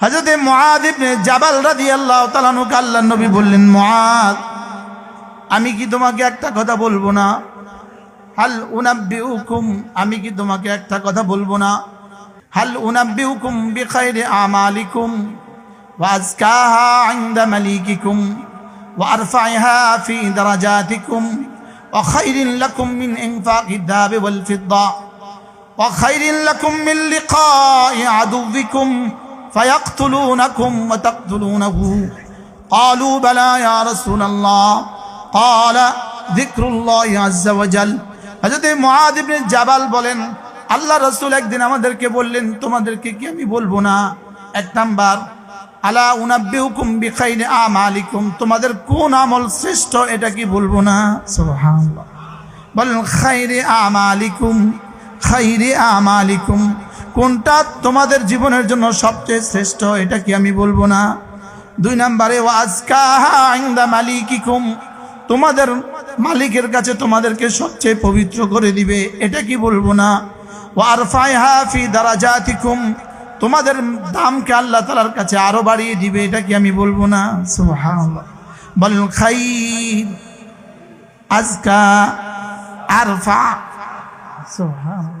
হজরতে মুআদ ইবনে জাবাল রাদিয়াল্লাহু তাআলা নুকে আল্লাহ নবী বললেন মুআদ আমি কি তোমাকে একটা কথা বলবো না হাল উনাব্বিউকুম আমি কি তোমাকে একটা কথা বলবো না হাল উনাব্বিউকুম বিখাইরি আমালিকুম ওয়াজকাহা ইনদা মালিকিকুম وأرفعها في درجاتكم وخير لكم من إنفاق الذهب والفضة وخير لكم من لقاء عدوكم فيقتلونكم وتقتلونه قالوا بلى يا رسول الله قال ذكر الله عز وجل হযরত মুআদ ইবনে জাবাল বলেন আল্লাহ রাসূল একদিন আমাদেরকে বললেন তোমাদেরকে কি আমি বলবো না এক নাম্বার আলা উনাব্বিউকুম বিখাইরি আমালিকুম তোমাদের কোন আমল শ্রেষ্ঠ এটা কি বলবো না সুবহানাল্লাহ বলেন খাইরে আমালিকুম খাইরে আমালিকুম কোনটা তোমাদের জীবনের জন্য সবচেয়ে শ্রেষ্ঠ, এটা কি আমি বলব না? দুই নম্বরে ওয়াজকাহা মালিকিকুম তোমাদের মালিকের কাছে তোমাদেরকে সবচেয়ে পবিত্র করে দিবে, এটা কি বলব না? ওয়ারফাইহা ফি দারাজাতিকুম তোমাদের দামকে আল্লাহ তালার কাছে আরও বাড়িয়ে দিবে, এটা কি আমি বলব না? বলেন, খাইর আজকা আরফা সুবহানাল্লাহ।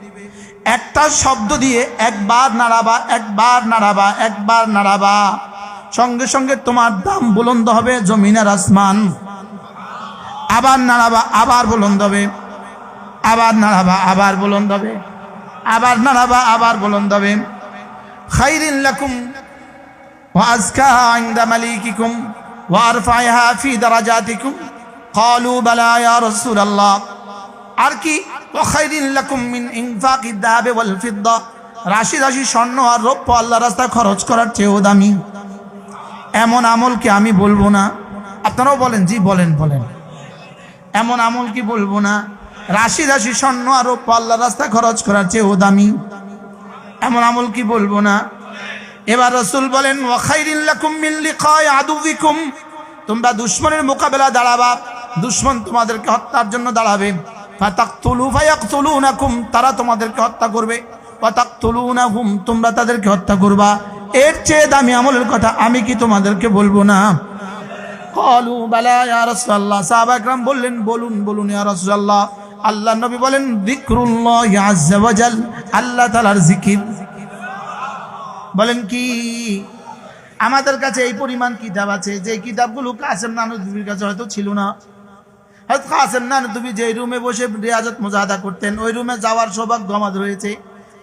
একটা শব্দ দিয়ে একবার নাড়াবা একবার নাড়াবা একবার নাড়াবা সঙ্গে সঙ্গে তোমার দাম বুলন্দ হবে জমিনের আসমান আবার নাড়াবা আবার বুলন্দ হবে আবার নাড়াবা আবার বুলন্দ হবে আবার নাড়াবা আবার বুলন্দ হবে খাইরিন লাকুম وأزكاها عند مليككم وأرفعها في درجاتكم قالوا بلى يا رسول الله আর কি রাশি রাশি স্বর্ণ আর রৌপ্য আল্লাহ রাস্তায় খরচ করার চেয়েও দামি। এমন আমলকে আমি বলব না? আপনারাও বলেন, জি বলেন বলেন। এমন আমল কি বলব না? রাশি রাশি স্বর্ণ আর রৌপ্য আল্লাহ রাস্তায় খরচ করার চেয়েও দামি। এমন আমল কি বলব না? এবার রসুল বলেন তোমরা দুশ্মনের মোকাবেলা দাঁড়াবা। দুশ্মন তোমাদেরকে হত্যার জন্য দাঁড়াবে। তারা তোমাদেরকে হত্যা করবে। ফাতাকতুলুনাহুম, তোমরা তাদেরকে হত্যা করবা। এর চেয়ে দামি আমলের কথা আমি কি তোমাদেরকে বলব না? কলু, বালা, ইয়া রাসূলুল্লাহ। সাহাবা একরাম বললেন, বলুন বলুন, ইয়া রাসূলুল্লাহ। আল্লাহ নবী বলেন, যিকরুল্লাহ আযজা ওয়াজাল আল্লাহ তাআলার জিকির বলেন কি, আমাদের কাছে এই পরিমাণ কিতাব আছে, যে কিতাবগুলো কাসেম নানুদ্দিনের কাছে হয়তো ছিল না। হয়তো কাসেম নানুদ্দিন যে রুমে বসে রিয়াজত মোজাহাদা করতেন, ওই রুমে যাওয়ার সৌভাগ্য আমাদের হয়েছে।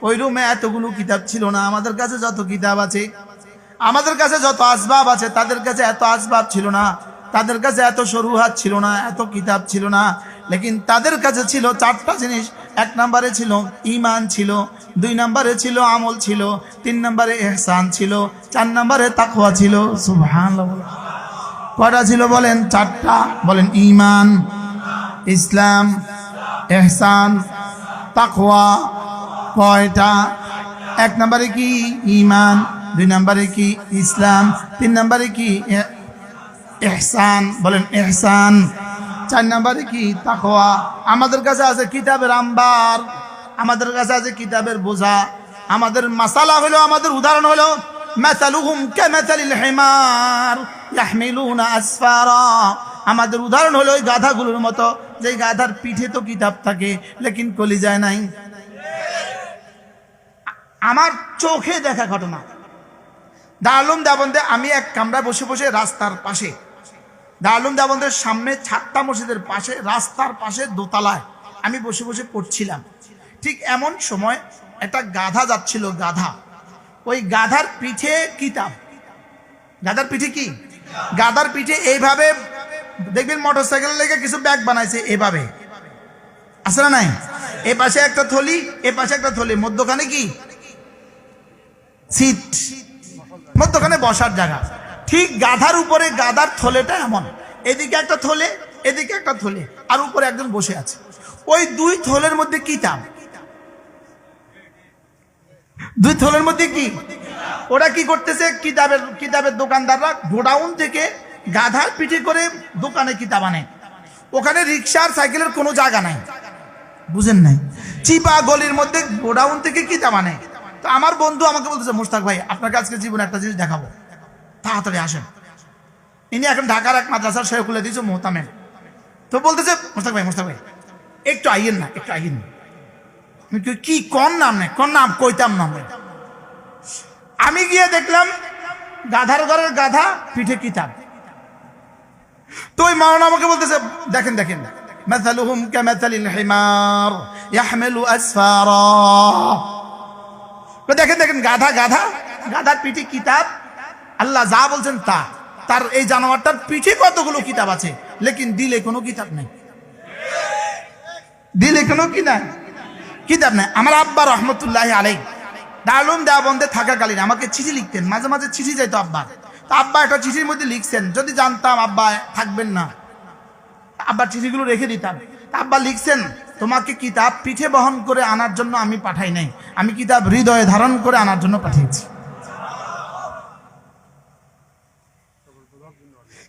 ওই রুমে এতগুলো কিতাব ছিল না, আমাদের কাছে যত কিতাব আছে, আমাদের কাছে যত আসবাব আছে, তাদের কাছে এত আসবাব ছিল না, তাদের কাছে এত সরু হাত ছিল না, এত কিতাব ছিল না। লেকিন তাদের কাছে ছিল চারটা জিনিস। এক নম্বরে ছিল ইমান ছিল, দুই নম্বরে ছিল আমল ছিল, তিন নম্বরে এহসান ছিল, চার নম্বরে তাকওয়া ছিল। সুবহানাল্লাহ। কয়টা ছিল বলেন? চারটা। বলেন ইমান ইসলাম, এহসান, তাকওয়া, কয়টা? এক নম্বরে কি ইমান দুই নম্বরে কি ইসলাম, তিন নম্বরে কি এহসান, বলেন, এহসান। চার নম্বরে কি তাকওয়া? আমাদের কাছে আছে কিতাবের আম্বার, আমাদের কাছে আছে কিতাবের বোঝা, আমাদের মাসালা হলো, আমাদের উদাহরণ হলো মাসালুহুম কামাসালিল হিমার ইয়াহমিলুনা আসফারা আমাদের উদাহরণ হলো ওই গাধাগুলোর মতো যে গাধার পিঠে তো কিতাব থাকে, লেকিন কলি যায় নাই। আমার চোখে দেখা ঘটনা। দারুম দেবন্দে আমি এক কামরায় বসে বসে রাস্তার পাশে দারুম দেবন্দের সামনে ছাত্তা মসজিদের পাশে, রাস্তার পাশে দোতলায় আমি বসে বসে পড়ছিলাম। ঠিক এমন সময় একটা গাধা যাচ্ছিল, গাধা। ওই গাধার পিঠে কিতাব। গাধার পিঠে কি? গাধার পিঠে এইভাবে দেখবেন মোটর সাইকেল লেগে কিছু ব্যাগ বানাইছে এভাবে। আছে না নাই? এ পাশে একটা থলি, এ পাশে একটা থলি। মধ্যখানে কি? সিট। মধ্যখানে বসার জায়গা। ঠিক গাধার উপরে গাধার থলেটা এমন। এদিকে একটা থলে, এদিকে একটা থলে। আর উপরে একজন বসে আছে। ওই দুই থলের মধ্যে কিতাব। দুই থলের মধ্যে কি? ওরা কি করতেছে? কিতাবের কিতাবের দোকানদাররা গোডাউন থেকে গাধার পিঠে করে দোকানে কিতাব আনে। ওখানে রিক্সার সাইকেলের কোনো জায়গা নাই। বুঝেন নাই? চিপা গলির মধ্যে গোডাউন থেকে কিতাব আনে। তো আমার বন্ধু আমাকে বলতেছে মুস্তাক ভাই, আপনাকে আজকে জীবনে একটা জিনিস দেখাবো। তাড়াতাড়ি আসেন। ইনি এখন ঢাকার এক মাদ্রাসার সে খুলে দিয়েছে মোহতামের তো বলতেছে মুস্তাক ভাই মুস্তাক ভাই, একটু আইয়েন না, একটু আইয়েন। না কি কোন নাম নেই কোন নাম কইতাম নাম নেই আমি গিয়ে দেখলাম গাধার ঘরের গাধা পিঠে কিতাব তো ওই মাওলানা আমাকে বলতেছে দেখেন দেখেন مثلهم كمثل الحمار يحمل أسفارا তো দেখেন দেখেন গাধা গাধা গাধার পিঠে কিতাব আল্লাহ যা বলছেন তা তার এই জানোয়ারটার পিঠে কতগুলো কিতাব আছে লেকিন দিলে কোনো কিতাব নেই দিলে কোনো কি নাই কিতাব নাই আমার আব্বা রহমতুল্লাহ আলাই দারুম দেওয়া বন্ধে থাকাকালীন আমাকে চিঠি লিখতেন। মাঝে মাঝে চিঠি যাইতো আব্বা। তো আব্বা একটা চিঠির মধ্যে লিখছেন, যদি জানতাম আব্বা থাকবেন না। আব্বার চিঠিগুলো রেখে দিতাম। আব্বা লিখছেন, তোমাকে কিতাব পিঠে বহন করে আনার জন্য আমি পাঠাই নাই। আমি কিতাব হৃদয়ে ধারণ করে আনার জন্য পাঠিয়েছি।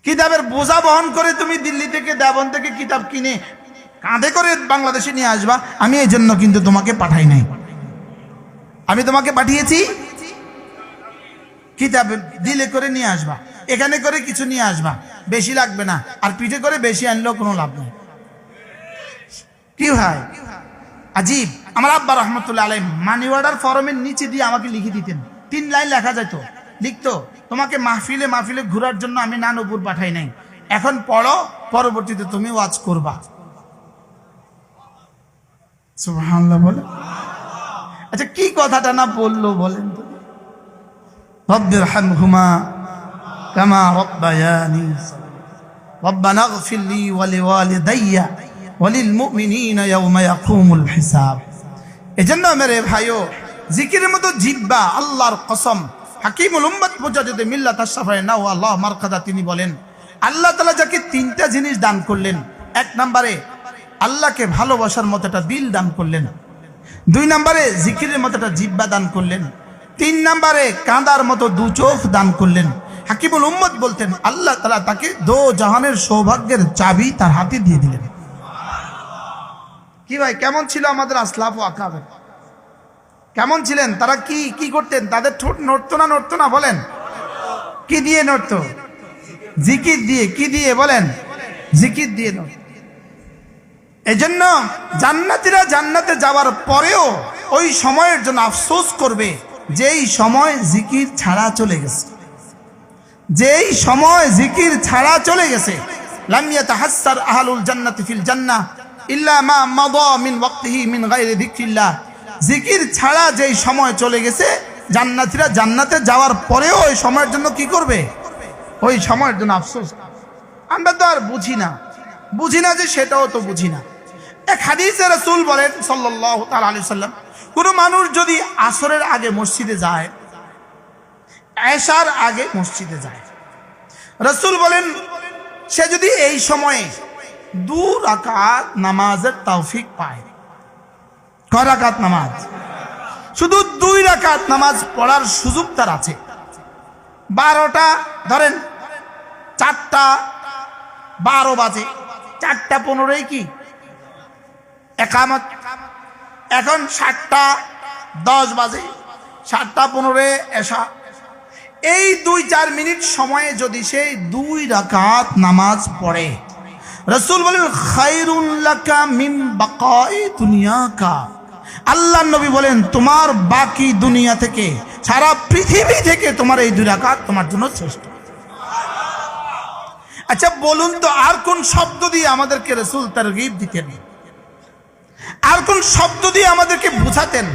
কিতাবের বোঝা বহন করে তুমি দিল্লি থেকে দেবন থেকে কিতাব কিনে কাঁধে করে বাংলাদেশে নিয়ে আসবা, আমি এই জন্য কিন্তু তোমাকে পাঠাই নাই। আমি তোমাকে পাঠিয়েছি। কিতাব দিলে করে নিয়ে আসবা, এখানে করে কিছু নিয়ে আসবা, বেশি লাগবে না, আর পিঠে করে বেশি আনলেও কোনো লাভ নেই। কি হয় আজীব, আমার আব্বা রহমতুল্লাহ আলাই মানি অর্ডার ফরমের নিচে দিয়ে আমাকে লিখে দিতেন। তিন লাইন লেখা যেত লিখতো, তোমাকে মাহফিলে মাহফিলে ঘোরার জন্য আমি নানুপুর পাঠাই নাই। এখন পড়ো, পরবর্তীতে তুমি ওয়াজ করবা। সুবহানাল্লাহ বলে আচ্ছা কি কথাটা না বললো বলেন তো رب ارحمهما كما ربياني ربنا اغفر لي ولوالدي وللمؤمنين يوم يقوم الحساب এজন্য মেরে ভাইও জিকিরের মতো জিব্বা আল্লাহর কসম হাকিমুল উম্মত মুজাদ্দিদ মিল্লাত আশরাফায় নাও আল্লাহ মারকাদা তিনি বলেন আল্লাহ তাআলা যাকে তিনটা জিনিস দান করলেন এক নম্বরে আল্লাহকে ভালোবাসার মতো একটা দিল দান করলেন। দুই নম্বরে জিকিরের মতো একটা জিব্বা দান করলেন। তিন নম্বরে কাঁদার মতো দু চোখ দান করলেন। হাকিবুল উম্মদ বলতেন, আল্লাহ তালা তাকে দো জাহানের সৌভাগ্যের চাবি তার হাতে দিয়ে দিলেন। কি ভাই, কেমন ছিল আমাদের আসলাফ ও আকাবের কেমন ছিলেন? তারা কি কি করতেন? তাদের ঠোঁট নড়তো না নড়তো না বলেন? কি দিয়ে নড়তো? জিকির দিয়ে, কি দিয়ে বলেন? জিকির দিয়ে নড়তো। এজন্য জান্নাতিরা জান্নাতে যাওয়ার পরেও ওই সময়ের জন্য আফসোস করবে, যেই সময় জিকির ছাড়া চলে গেছে। যেই সময় জিকির ছাড়া চলে গেছে। লামিয়া তাহাসার আহলুল জান্নাতি ফিল জান্নাহ ইল্লা মা মাদা মিন ওয়াক্তিহি মিন গায়রি যিকরিল্লাহ। জিকির ছাড়া যেই সময় চলে গেছে, জান্নাতীরা জান্নাতে যাওয়ার পরেও ওই সময়ের জন্য কি করবে? ওই সময়ের জন্য আফসোস। আমরা তো আর বুঝি না। বুঝি না যে সেটাও তো বুঝি না। এক হাদিসে রাসূল বলেন তাআলা আলাইহি সাল্লাম কোনো মানুষ যদি আসরের আগে মসজিদে যায়, এশার আগে মসজিদে যায়। রসুল বলেন, সে যদি এই সময়ে দু রাকাত নামাজের তৌফিক পায়। ক রাকাত নামাজ? শুধু দুই রাকাত নামাজ পড়ার সুযোগ তার আছে। বারোটা, ধরেন, চারটা, বারো বাজে, চারটা পনেরোই কি? একামত। এখন সাতটা, দশ বাজে, সাতটা পনেরো এসা। এই দুই চার মিনিট সময়ে যদি সে দুই রাকাত নামাজ পড়ে, রসুল বলেন খাইরুল্লাকা মিম বাকাই দুনিয়াকা। আল্লাহ নবী বলেন, তোমার বাকি দুনিয়া থেকে, সারা পৃথিবী থেকে তোমার এই দুই রাকাত তোমার জন্য শ্রেষ্ঠ। আচ্ছা বলুন তো, আর কোন শব্দ দিয়ে আমাদেরকে রসুল তার দিতেন? আর কোন শব্দ দিয়ে আমাদেরকে বুঝাতেন?